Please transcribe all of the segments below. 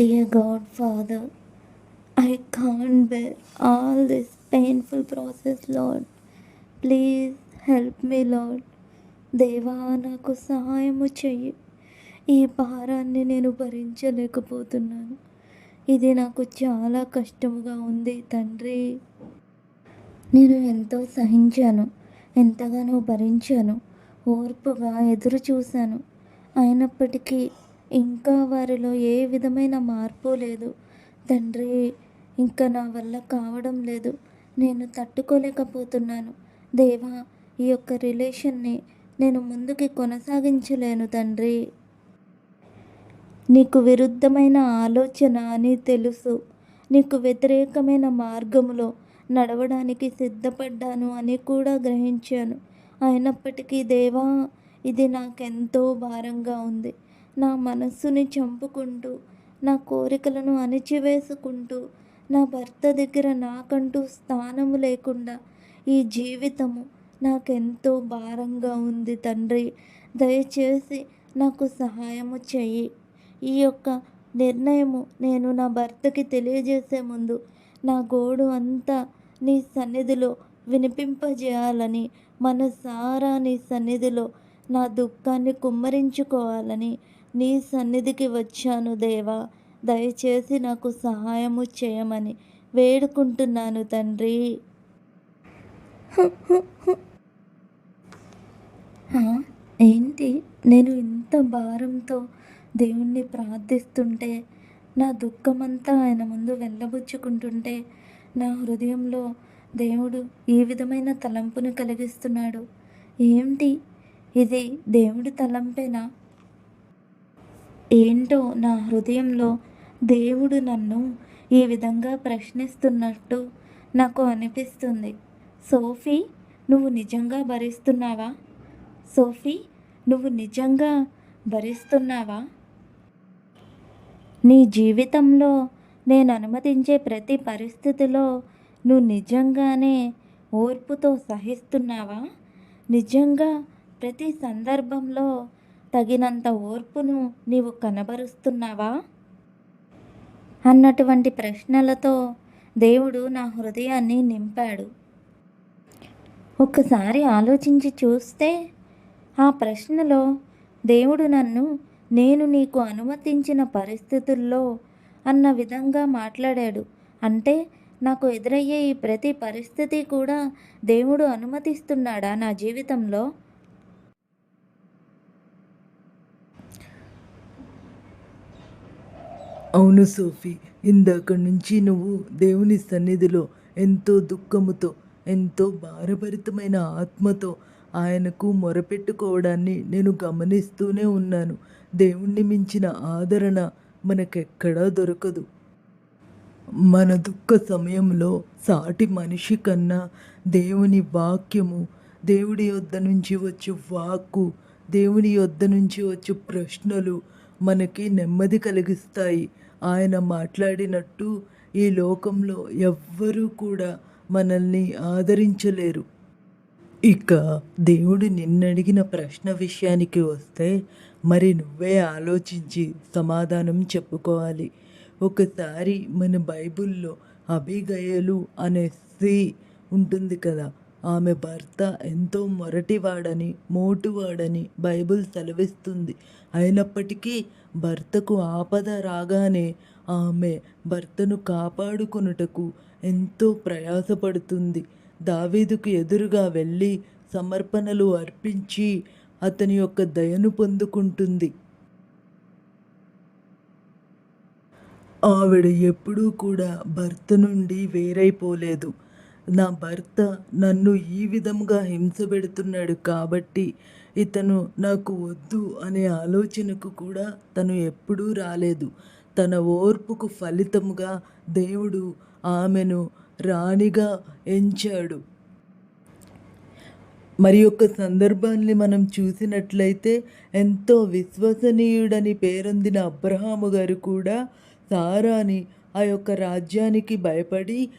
Dear Godfather, I can't bear all this painful process, Lord. Please help me Lord దేవా నాకు సహాయము చెయ్యి. ఈ భారాన్ని నేను భరించలేకపోతున్నాను. ఇది నాకు చాలా కష్టముగా ఉంది తండ్రి. నేను ఎంతో సహించాను ఎంతగానో భరించాను ఓర్పుగా ఎదురు చూశాను అయినప్పటికీ ఇంకా వారిలో ఏ విధమైన మార్పు లేదు. తండ్రి ఇంకా నా వల్ల కావడం లేదు. నేను తట్టుకోలేకపోతున్నాను. దేవా ఈ యొక్క రిలేషన్ని నేను ముందుకి కొనసాగించలేను తండ్రి. నీకు విరుద్ధమైన ఆలోచన అని తెలుసు. నీకు వ్యతిరేకమైన మార్గంలో నడవడానికి సిద్ధపడ్డాను అని కూడా గ్రహించాను. అయినప్పటికీ దేవా ఇది నాకెంతో భారంగా ఉంది. నా మనస్సుని చంపుకుంటూ నా కోరికలను అణిచివేసుకుంటూ నా భర్త దగ్గర నాకంటూ స్థానము లేకుండా ఈ జీవితము నాకెంతో భారంగా ఉంది తండ్రి. దయచేసి నాకు సహాయము చెయ్యి. ఈ యొక్క నిర్ణయము నేను నా భర్తకి తెలియజేసే ముందు నా గోడు అంతా నీ సన్నిధిలో వినిపింపజేయాలని మనసారా నీ సన్నిధిలో నా దుఃఖాన్ని కుమ్మరించుకోవాలని నీ సన్నిధికి వచ్చాను దేవా. దయచేసి నాకు సహాయము చేయమని వేడుకుంటున్నాను తండ్రి. ఏంటి? నేను ఇంత భారంతో దేవుణ్ణి ప్రార్థిస్తుంటే నా దుఃఖమంతా ఆయన ముందు వెళ్ళబుచ్చుకుంటుంటే నా హృదయంలో దేవుడు ఈ విధమైన తలంపును కలిగిస్తున్నాడు. ఏంటి? ఇది దేవుడి తలంపేనా? ఏంటో నా హృదయంలో దేవుడు నన్ను ఈ విధంగా ప్రశ్నిస్తున్నట్టు నాకు అనిపిస్తుంది. సోఫీ నువ్వు నిజంగా భరిస్తున్నావా? సోఫీ నువ్వు నిజంగా భరిస్తున్నావా? నీ జీవితంలో నేను అనుమతించే ప్రతి పరిస్థితిలో నువ్వు నిజంగానే ఓర్పుతో సహిస్తున్నావా? నిజంగా ప్రతి సందర్భంలో తగినంత ఓర్పును నీవు కనబరుస్తున్నావా? అన్నటువంటి ప్రశ్నలతో దేవుడు నా హృదయాన్ని నింపాడు. ఒక్కసారి ఆలోచించి చూస్తే ఆ ప్రశ్నలో దేవుడు నన్ను నేను నీకు అనుమతించిన పరిస్థితుల్లో అన్న విధంగా మాట్లాడాడు. అంటే నాకు ఎదురయ్యే ఈ ప్రతి పరిస్థితి కూడా దేవుడు అనుమతిస్తున్నాడా నా జీవితంలో? అవును సోఫీ ఇందాక నుంచి నువ్వు దేవుని సన్నిధిలో ఎంతో దుఃఖముతో ఎంతో భారభరితమైన ఆత్మతో ఆయనకు మొరపెట్టుకోవడాన్ని నేను గమనిస్తూనే ఉన్నాను. దేవుణ్ణి మించిన ఆదరణ మనకెక్కడా దొరకదు. మన దుఃఖ సమయంలో సాటి మనిషి కన్నా దేవుని వాక్యము దేవుడి యొద్ద నుంచి వచ్చే వాక్కు దేవుని యొద్ద నుంచి వచ్చే ప్రశ్నలు మనకి నెమ్మది కలిగిస్తాయి. ఆయన మాట్లాడినట్టు ఈ లోకంలో ఎవ్వరూ కూడా మనల్ని ఆదరించలేరు. ఇక దేవుడు నిన్నడిగిన ప్రశ్న విషయానికి వస్తే మరి నువ్వే ఆలోచించి సమాధానం చెప్పుకోవాలి. ఒకసారి మన బైబిల్లో అభిగయలు అనే స్త్రీ ఉంటుంది కదా ఆమె భర్త ఎంతో మొరటివాడని మోటువాడని బైబిల్ సెలవిస్తుంది. అయినప్పటికీ భర్తకు ఆపద రాగానే ఆమె భర్తను కాపాడుకొనుటకు ఎంతో ప్రయాసపడుతుంది. దావీదుకు ఎదురుగా వెళ్ళి సమర్పణలు అర్పించి అతని యొక్క దయను పొందుకుంటుంది. ఆవిడ ఎప్పుడూ కూడా భర్త నుండి వేరైపోలేదు. నా భర్త నన్ను ఈ విధంగా హింస పెడుతున్నాడు కాబట్టి ఇతను నాకు వద్దు అనే ఆలోచనకు కూడా తను ఎప్పుడూ రాలేదు. తన ఓర్పుకు ఫలితముగా దేవుడు ఆమెను రాణిగా ఎంచాడు. మరి యొక్క సందర్భాన్ని మనం చూసినట్లయితే ఎంతో విశ్వసనీయుడని పేరొందిన అబ్రహాము గారు కూడా సారాని ఆ యొక్క రాజ్యానికి భయపడి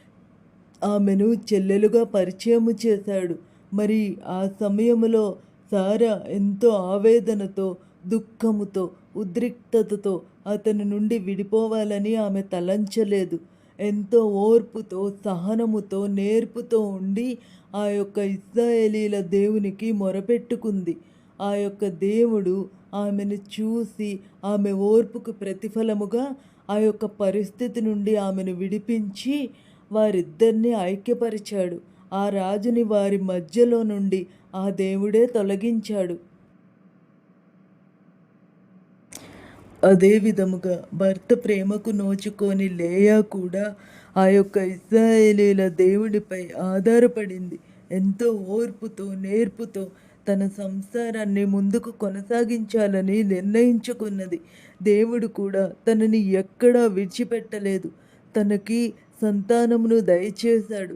ఆమెను చెల్లెలుగా పరిచయము చేశాడు. మరి ఆ సమయంలో సారా ఎంతో ఆవేదనతో దుఃఖముతో ఉద్రిక్తతతో అతని నుండి విడిపోవాలని ఆమె తలంచలేదు. ఎంతో ఓర్పుతో సహనముతో నేర్పుతో ఉండి ఆ యొక్క ఇస్రాయేలీల దేవునికి మొరపెట్టుకుంది. ఆ యొక్క దేవుడు ఆమెను చూసి ఆమె ఓర్పుకు ప్రతిఫలముగా ఆ యొక్క పరిస్థితి నుండి ఆమెను విడిపించి వారిద్దరిని ఐక్యపరిచాడు. ఆ రాజుని వారి మధ్యలో నుండి ఆ దేవుడే తొలగించాడు. అదేవిధముగా భర్త ప్రేమకు నోచుకొని లేయా కూడా ఆ యొక్క ఇస్రాయేలీల దేవుడిపై ఆధారపడింది. ఎంతో ఓర్పుతో నేర్పుతో తన సంసారాన్ని ముందుకు కొనసాగించాలని నిర్ణయించుకున్నది. దేవుడు కూడా తనని ఎక్కడా విడిచిపెట్టలేదు. తనకి సంతానమును దయచేశాడు.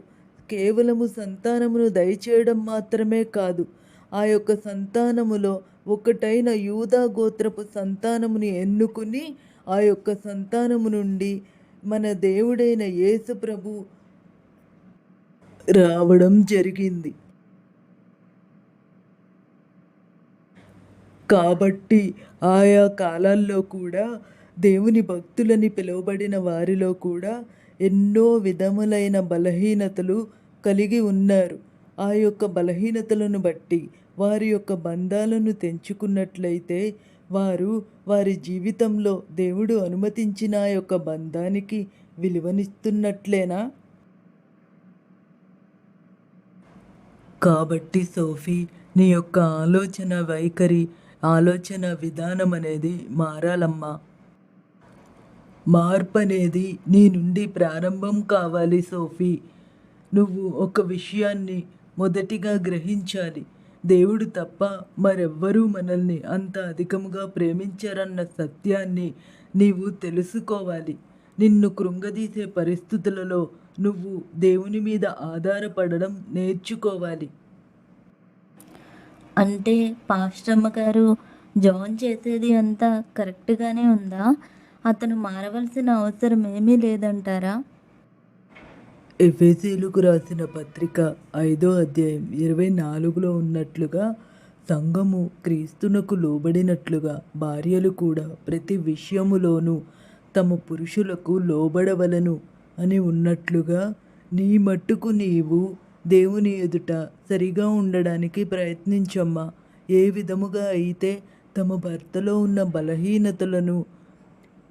కేవలము సంతానమును దయచేయడం మాత్రమే కాదు ఆ యొక్క సంతానములో ఒకటైన యూదా గోత్రపు సంతానముని ఎన్నుకుని ఆ యొక్క సంతానము నుండి మన దేవుడైన యేసు ప్రభు రావడం జరిగింది. కాబట్టి ఆయా కాలాల్లో కూడా దేవుని భక్తులని పిలువబడిన వారిలో కూడా ఎన్నో విధములైన బలహీనతలు కలిగి ఉన్నారు. ఆ యొక్క బలహీనతలను బట్టి వారి యొక్క బంధాలను తెంచుకున్నట్లయితే వారు వారి జీవితంలో దేవుడు అనుమతించిన ఆ యొక్క బంధానికి విలువనిస్తున్నట్లేనా? కాబట్టి సోఫీ నీ యొక్క ఆలోచన వైఖరి ఆలోచన విధానం అనేది మారాలమ్మా. మార్పు అనేది నీ నుండి ప్రారంభం కావాలి సోఫీ. నువ్వు ఒక విషయాన్ని మొదటిగా గ్రహించాలి. దేవుడు తప్ప మరెవ్వరూ మనల్ని అంత అధికముగా ప్రేమించారన్న సత్యాన్ని నీవు తెలుసుకోవాలి. నిన్ను కృంగదీసే పరిస్థితులలో నువ్వు దేవుని మీద ఆధారపడడం నేర్చుకోవాలి. అంటే పాస్టమ్మ గారు జాన్ చేసేది అంతా కరెక్ట్గానే ఉందా? అతను మారవలసిన అవసరం ఏమీ లేదంటారా? ఎఫ్ఎసీలకు రాసిన పత్రిక ఐదో అధ్యాయం ఇరవై నాలుగులో ఉన్నట్లుగా సంఘము క్రీస్తునకు లోబడినట్లుగా భార్యలు కూడా ప్రతి విషయములోనూ తమ పురుషులకు లోబడవలను అని ఉన్నట్లుగా నీ మట్టుకు నీవు దేవుని ఎదుట సరిగా ఉండడానికి ప్రయత్నించమ్మా. ఏ విధముగా అయితే తమ భర్తలో ఉన్న బలహీనతలను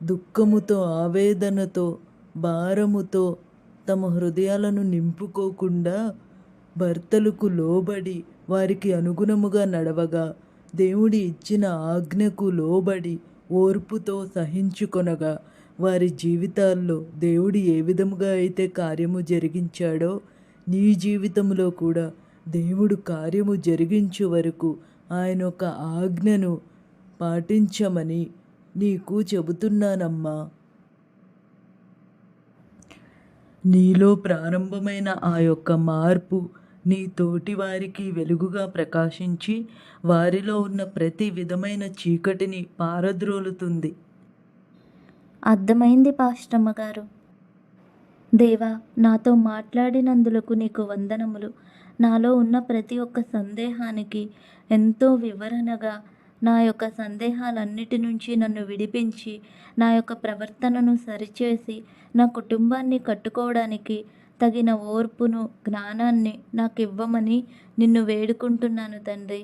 దుఃఖముతో ఆవేదనతో భారముతో తమ హృదయాలను నింపుకోకుండా భర్తలకు లోబడి వారికి అనుగుణముగా నడవగా దేవుడి ఇచ్చిన ఆజ్ఞకు లోబడి ఓర్పుతో సహించుకొనగా వారి జీవితాల్లో దేవుడు ఏ విధముగా అయితే కార్యము జరిగించాడో నీ జీవితంలో కూడా దేవుడు కార్యము జరిగించు వరకు ఆయన ఒక ఆజ్ఞను పాటించమని నీకు చెబుతున్నానమ్మా. నీలో ప్రారంభమైన ఆ యొక్క మార్పు నీ తోటి వారికి వెలుగుగా ప్రకాశించి వారిలో ఉన్న ప్రతి విధమైన చీకటిని పారద్రోలుతుంది. అర్థమైంది పాస్టమ్మ గారు. దేవా నాతో మాట్లాడినందులకు నీకు వందనములు. నాలో ఉన్న ప్రతి ఒక్క సందేహానికి ఎంతో వివరణగా నా యొక్క సందేహాలన్నిటి నుంచి నన్ను విడిపించి నా యొక్క ప్రవర్తనను సరిచేసి నా కుటుంబాన్ని కట్టుకోవడానికి తగిన ఓర్పును జ్ఞానాన్ని నాకు ఇవ్వమని నిన్ను వేడుకుంటున్నాను తండ్రి.